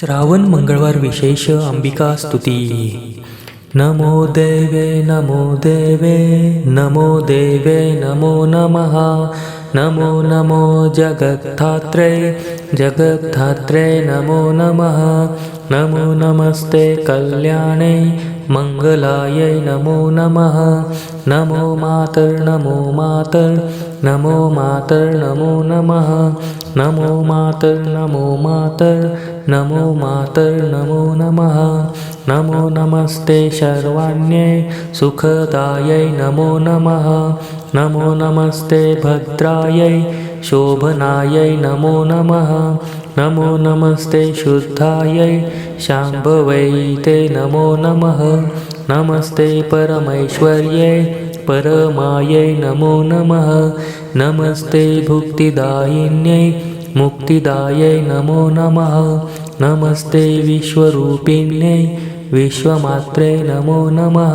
श्रावण मंगळवार विशेष अंबिका स्तुती नमो देवे नमो देवे नमो देवे नमो नमः नमो नमो जगद्धात्रे जगद्धात्रे नमो नमः नमो नमस्ते कल्याणे मङ्गलायै नमो नमः नमो मातर् नमो मातर् नमो मातर् नमो नमः नमो मातर् नमो मातर् नमो नमो। नमः नमो नमस्ते शर्वाण्ये सुखदायै नमो नमः। नमो नमस्ते भद्रायै शोभनायै नमो नमः। नमो नमस्ते शुद्धायै शाम्भवै ते नमो नमः। नमस्ते परमैश्वर्ये परमायै नमो नमः। नमस्ते भुक्तिदायिन्यै मुक्तिदायै नमो नमः नमस्ते विश्वरूपिण्यै विश्वमात्रे नमो नमः।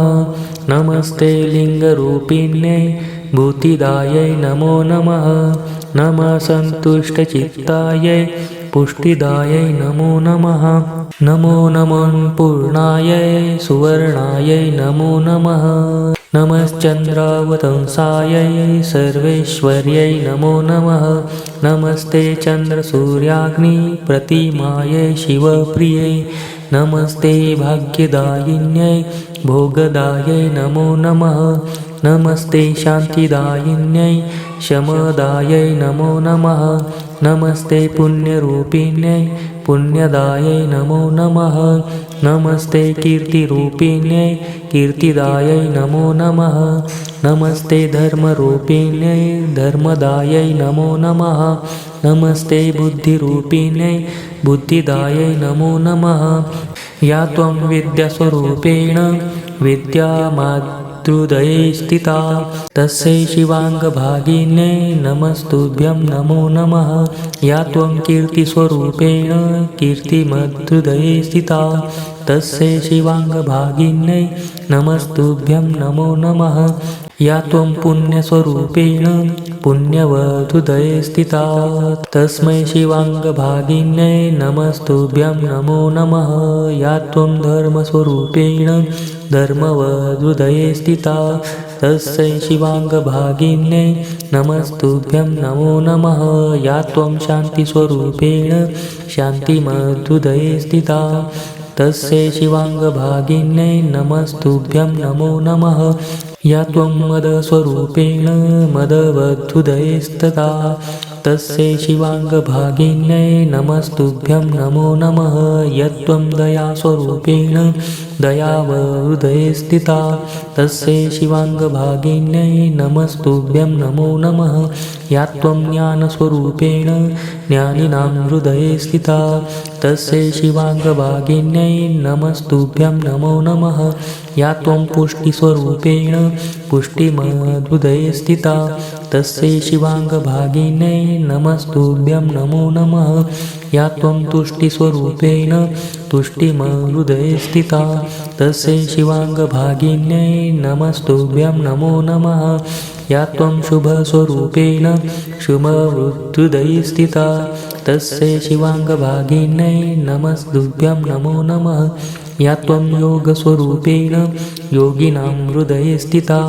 नमस्ते लिङ्गरूपिण्यै भूतिदायै नमो नमः। नमः सन्तुष्टचित्तायै पुष्टिदायै नमो नमः। नमो नमो पूर्णायै सुवर्णायै नमो नमः नमश्चन्द्रावतंसायै सर्वेश्वर्यै नमो नमः। नमस्ते चन्द्रसूर्याग्निप्रतिमायै शिवप्रियै। नमस्ते भाग्यदायिन्यै भोगदायै नमो नमः। नमस्ते शान्तिदायिन्यै शमदायै नमो नमः। नमस्ते पुण्यरूपिण्यै पुण्यदायै नमो नमः। नमस्ते कीर्तिरूपिण्यै कीर्तिदायै नमो नमः। नमस्ते धर्मरूपिण्यै धर्मदायै नमो नमः। नमस्ते बुद्धिरूपिण्यै बुद्धिदायै नमो नमः। या त्वं विद्यास्वरूपेण विद्यामातृदये स्थिता तस्यै शिवाङ्गभागिन्यै नमस्तुभ्यं नमो नमः। या त्वं कीर्तिस्वरूपेण कीर्तिमद्हृदये स्थिता तस्यै शिवाङ्गभागिन्यै नमस्तुभ्यं नमो नमः। या त्वं पुण्यस्वरूपेण पुण्यवधुदये स्थिता तस्मै शिवाङ्गभागिन्यै नमस्तुभ्यं नमो नमः। या त्वं धर्मस्वरूपेण धर्मवधुदये स्थिता तस्यै शिवाङ्गभागिन्यै नमस्तुभ्यं नमो नमः। या त्वं शान्तिस्वरूपेण शान्तिमधुदये स्थिता तस्यै शिवाङ्गभागिन्यै नमस्तुभ्यं नमो नमः। या त्वं मदस्वरूपेण मदवधुदये स्थिता तस्यै शिवाङ्गभागिन्यै नमस्तुभ्यं नमो नमः। यत्त्वं दयास्वरूपेण दयाव हृदये स्थिता। तस्य शिवाङ्गभागिन्यै नमस्तुभ्यं नमो नमः। या त्वं ज्ञानस्वरूपेण ज्ञानिनां हृदये स्थिता। तस्य शिवाङ्गभागिन्यै नमस्तुभ्यं नमो नमः। या त्वं पुष्टिस्वरूपेण पुष्टिमहृदये स्थिता। तस्यै शिवाङ्गभागिन्यै नमस्तुभ्यं नमो नमः। या त्वं तुष्टिस्वरूपेण तुष्टिमहृदये स्थिता। तस्यै शिवाङ्गभागिन्यै नमस्तुभ्यं नमो नमः। या त्वं शुभस्वरूपेण शुभहृदये स्थिता तस्यै शिवाङ्गभागिन्यै नमस्तुभ्यं नमो नमः। या त्वं योगस्वरूपेण योगिनां हृदये स्थिता